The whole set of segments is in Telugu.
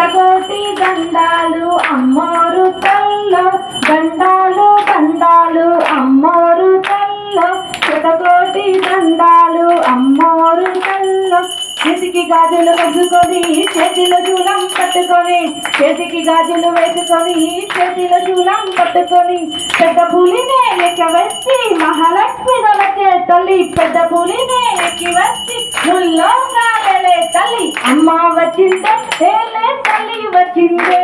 శతకోటి దండాలు అమ్మోరు తల్లో. దండాలు దండాలు అమ్మోరు తల్లో. శతకోటి దండాలు అమ్మోరు తల్లో. చేతికి గాజులు వద్దుకొని చేతిలో చూలం పట్టుకొని చేతికి గాజులు వేసుకొని చేతిలో చూలం పట్టుకొని పెద్ద పులినే ఎక్క వచ్చి మహాలక్ష్మి నొలకే తల్లి. పెద్ద పులినే ఎక్కి వచ్చి ముల్లో తల్లి. అమ్మ వచ్చిందే వచ్చిందే.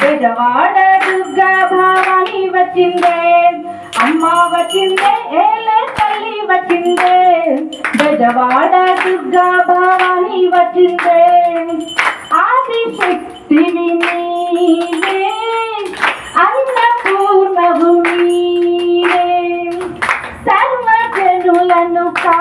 బెజవాడ దుర్గా భావాని వచ్చిందే. అమ్మ వచ్చిందే ఏలే తల్లి వచ్చిందే. బెజవాడ దుర్గా భావాని వచ్చిందే. ఆదిశక్తివి నీవే అన్నపూర్ణవు నీవే సర్వజనులను కా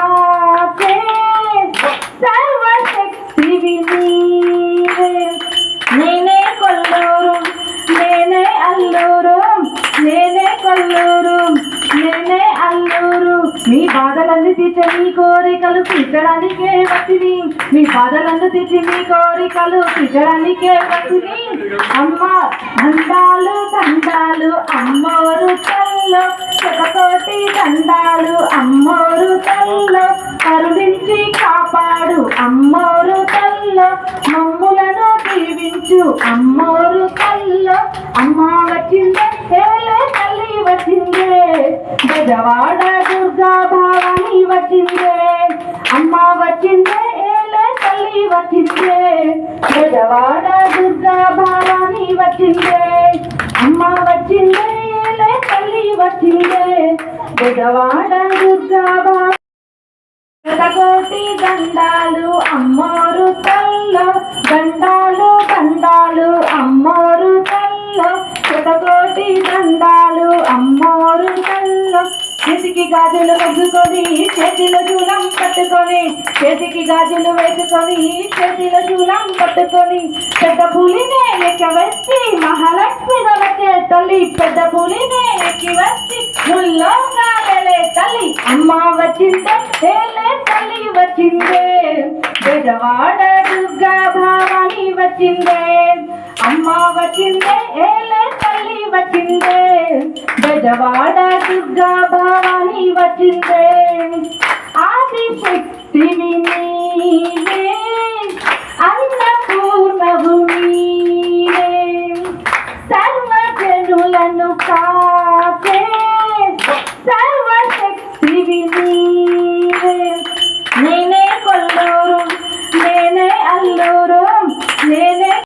మీ బాధలన్నీ తీర్చి మీ కోరికలు తీర్చడానికే వచ్చింది. మీ బాధలన్నీ తీర్చి మీ కోరికలు తీర్చడానికే వచ్చింది. అమ్మ దండాలు దండాలు అమ్మోరు తల్లో శతకోటి దండాలు అమ్మోరు తల్లో కరుణించి కాపాడు అమ్మోరు తల్లో మమ్ములను దీవించు అమ్మోరు తల్లో. అమ్మ వచ్చిందే తల్లి వచ్చిందే. గజవాడ దుర్గా భావాని వచ్చిందే అమ్మ వచ్చిందే ఏలే తల్లి వచ్చిందే గజవాడ దుర్గా భావాని వచ్చిందే అమ్మ వచ్చిందే ఏలే తల్లి వచ్చిందే గజవాడ దుర్గా భావ కోటి దండాలు అమ్మోరు తల్లి చేతికి గాజులు వేసుకొని చేతిలో చూలం పట్టుకొని చేతికి గాజులు వేసుకొని చేతిలో చూలం పట్టుకొని పెద్ద పులినే ఎక్క వచ్చి మహాలక్ష్మి దొరకే తల్లి పెద్ద పులినే ఎక్కి వచ్చి ముల్లో కాలలే తల్లి అమ్మ వచ్చిందే ఏలే తల్లి వచ్చిందే బెజవాడ దుర్గా భావాని వచ్చిందే అమ్మ వచ్చిందే ఏలే తల్లి వచ్చిందే బెజవాడ దుర్గా భావ வச்சிருந்தே ஆதி சக்தினி நீயே அன்ன பூர்ணபூமியே சர்வ ஜனுலனு கா